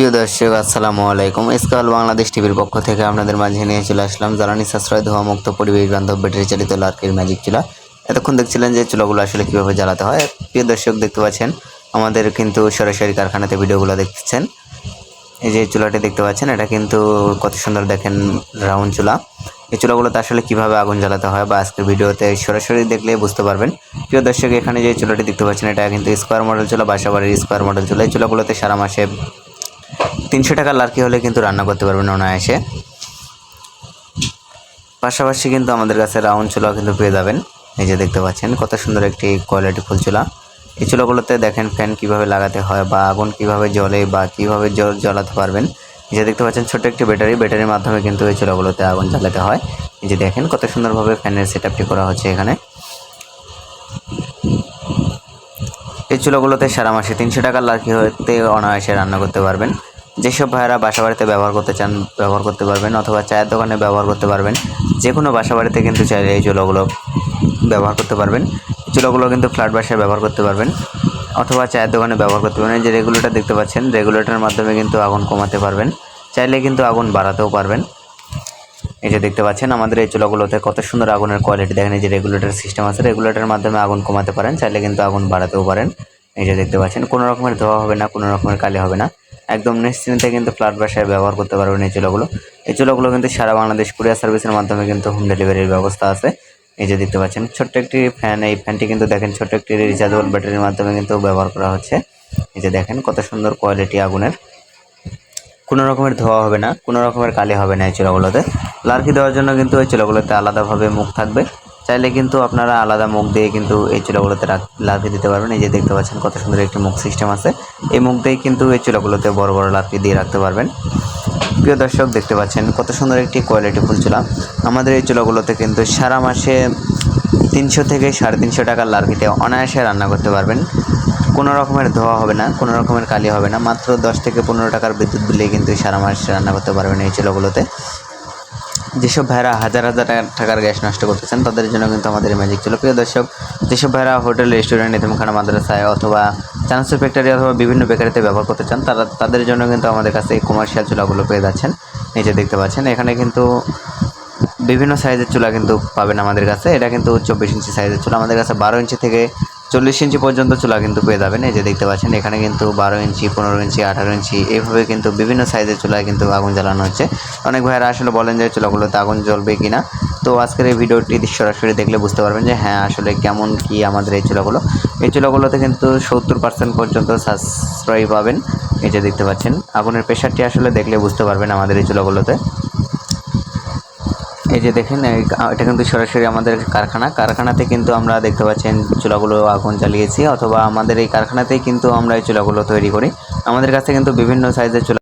প্রিয় দর্শক, আসসালামু আলাইকুম। স্কাল বাংলাদেশ টিভির পক্ষ থেকে আপনাদের মাঝে নিয়ে চলে আসলাম জ্বালানি সাশ্রয়, ধোয়া মুক্ত পরিবেশ বান্ধব ব্যাটারি চালিত লার্কের ম্যাজিক চুলা। এতক্ষণ দেখছিলেন যে চুলাগুলো আসলে কীভাবে জ্বালাতে হয়। প্রিয় দর্শক, দেখতে পাচ্ছেন, আমাদের কিন্তু সরাসরি কারখানাতে ভিডিওগুলো দেখছেন। এই যে চুলাটি দেখতে পাচ্ছেন, এটা কিন্তু কত সুন্দর দেখেন রাউন্ড চুলা। এই চুলাগুলোতে আসলে কীভাবে আগুন জ্বালাতে হয় বা আজকের ভিডিওতে সরাসরি দেখলে বুঝতে পারবেন। প্রিয় দর্শক, এখানে যে চুলাটি দেখতে পাচ্ছেন, এটা কিন্তু স্কোয়ার মডেল চুলা বাসাবাড়ির স্কোয়ার মডেল চুলা। এই চুলাগুলোতে সারা মাসে তিনশো টাকার লার্কি হলে কিন্তু রান্না করতে পারবেন অনায়াসে। পাশাপাশি কিন্তু আমাদের কাছে রাউন্ড চুলাও কিন্তু পেয়ে যাবেন। এই যে দেখতে পাচ্ছেন, কত সুন্দর একটি কোয়ালিটি ফুল চুলা। এই চুলাগুলোতে দেখেন ফ্যান কীভাবে লাগাতে হয়, বা আগুন কীভাবে জ্বলে, বা কীভাবে জল জ্বালাতে পারবেন। যে দেখতে পাচ্ছেন ছোট একটি ব্যাটারি। ব্যাটারির মাধ্যমে কিন্তু এই চুলাগুলোতে আগুন জ্বালাতে হয়। যে দেখেন, কত সুন্দরভাবে ফ্যানের সেট আপটি করা হচ্ছে এখানে। এই চুলাগুলোতে সারা মাসে তিনশো টাকার লার্কি হতে অনায়াসে রান্না করতে পারবেন। যেসব ভাইয়েরা বাসা বাড়িতে ব্যবহার করতে চান, ব্যবহার করতে পারবেন অথবা চায়ের দোকানে ব্যবহার করতে পারবেন যে কোনো বাসা বাড়িতে কিন্তু চাইলে এই চুলাগুলো ব্যবহার করতে পারবেন। চুলাগুলো কিন্তু ফ্ল্যাট বাসায় ব্যবহার করতে পারবেন অথবা চায়ের দোকানে ব্যবহার করতে পারবেন। যে রেগুলেটর দেখতে পাচ্ছেন, রেগুলেটরের মাধ্যমে কিন্তু আগুন কমাতে পারবেন। চাইলে কিন্তু আগুন বাড়াতেও পারবেন। এই যে দেখতে পাচ্ছেন, আমাদের এই চুলাগুলোতে কত সুন্দর আগুনের কোয়ালিটি দেখেন এই যে রেগুলেটর সিস্টেম আছে, রেগুলেটরের মাধ্যমে আগুন কমাতে পারেন, চাইলে কিন্তু আগুন বাড়াতেও পারেন। এই যে দেখতে পাচ্ছেন, কোনো রকমের ধোয়া হবে না, কোনো রকমের কালি হবে না। একদম নিশ্চিন্তে কিন্তু ফ্ল্যাট বাসায় ব্যবহার করতে পারবেন এই চুলাগুলো। এই চুলাগুলো কিন্তু সারা বাংলাদেশ কুরিয়ার সার্ভিসের মাধ্যমে কিন্তু হোম ডেলিভারির ব্যবস্থা আছে। এই যে দেখতে পাচ্ছেন, ছোট্ট একটি ফ্যান, এই ফ্যানটি কিন্তু দেখেন ছোট্ট একটি রিচার্জেবল ব্যাটারির মাধ্যমে কিন্তু ব্যবহার করা হচ্ছে। এই যে দেখেন, কত সুন্দর কোয়ালিটি আগুনের। কোনো রকমের ধোয়া হবে না, কোনো রকমের কালি হবে না এই চুলাগুলোতে। লার্কি দেওয়ার জন্য কিন্তু এই চুলাগুলোতে আলাদাভাবে মুখ থাকবে। চাইলে কিন্তু আপনারা আলাদা মুখ দিয়ে কিন্তু এই চুলাগুলোতে লাফিয়ে দিতে পারবেন। এই যে দেখতে পাচ্ছেন কত সুন্দর একটি মুখ সিস্টেম আছে। এই মুখ দিয়ে কিন্তু এই চুলাগুলোতে বড় বড় লার্কি দিয়ে রাখতে পারবেন। প্রিয় দর্শক, দেখতে পাচ্ছেন কত সুন্দর একটি কোয়ালিটি ফুল চুলা। আমাদের এই চুলাগুলোতে কিন্তু সারা মাসে তিনশো থেকে সাড়ে তিনশো টাকার লার্কিতে অনায়াসে রান্না করতে পারবেন। কোনো রকমের ধোয়া হবে না, কোনো রকমের কালি হবে না। মাত্র দশ থেকে পনেরো টাকার বিদ্যুৎ বিলে কিন্তু সারা মাস রান্না করতে পারবেন এই চুলাগুলোতে। যেসব ভাইরা হাজার হাজার টাকার গ্যাস নষ্ট করতেছেন, তাদের জন্য কিন্তু আমাদের ম্যাজিক ছিল। প্রিয় দর্শক, যেসব ভাইরা হোটেল, রেস্টুরেন্ট এতিমখানা মাদ্রাসায় অথবা চানাচুর ফ্যাক্টরি অথবা বিভিন্ন বেকারিতে ব্যবহার করতে চান, তারা তাদের জন্য কিন্তু আমাদের কাছে এই কমার্শিয়াল চুলাগুলো পেয়ে যাচ্ছেন। নিচে দেখতে পাচ্ছেন, এখানে কিন্তু বিভিন্ন সাইজের চুলা কিন্তু পাবেন আমাদের কাছে। এটা কিন্তু চব্বিশ ইঞ্চি সাইজের চুলা। আমাদের কাছে বারো ইঞ্চি থেকে চল্লিশ ইঞ্চি পর্যন্ত চুলা কিন্তু পেয়ে যাবেন। এই যে দেখতে পাচ্ছেন, এখানে কিন্তু বারো ইঞ্চি, পনেরো ইঞ্চি, আঠারো ইঞ্চি এইভাবে কিন্তু বিভিন্ন সাইজের চুলায় কিন্তু আগুন জ্বালানো হচ্ছে। অনেক ভাইয়েরা আসলে বলেন যে চুলাগুলোতে আগুন জ্বলবে কি না তো আজকের এই ভিডিওটি সরাসরি দেখলে বুঝতে পারবেন যে হ্যাঁ আসলে কেমন কি আমাদের এই চুলাগুলো। এই চুলাগুলোতে কিন্তু সত্তর পার্সেন্ট পর্যন্ত সাশ্রয়ী পাবেন। এই যে দেখতে পাচ্ছেন, আগুনের প্রেশারটি আসলে দেখলে বুঝতে পারবেন আমাদের এই চুলাগুলোতে। এই যে দেখেন এটা কিন্তু সরাসরি আমাদের কারখানা। কারখানাতে কিন্তু আমরা দেখতে পাচ্ছেন চুলাগুলো আগুন জ্বালিয়েছি, অথবা আমাদের এই কারখানাতেই কিন্তু আমরা এই চুলাগুলো তৈরি করি। আমাদের কাছে কিন্তু বিভিন্ন সাইজের চুলা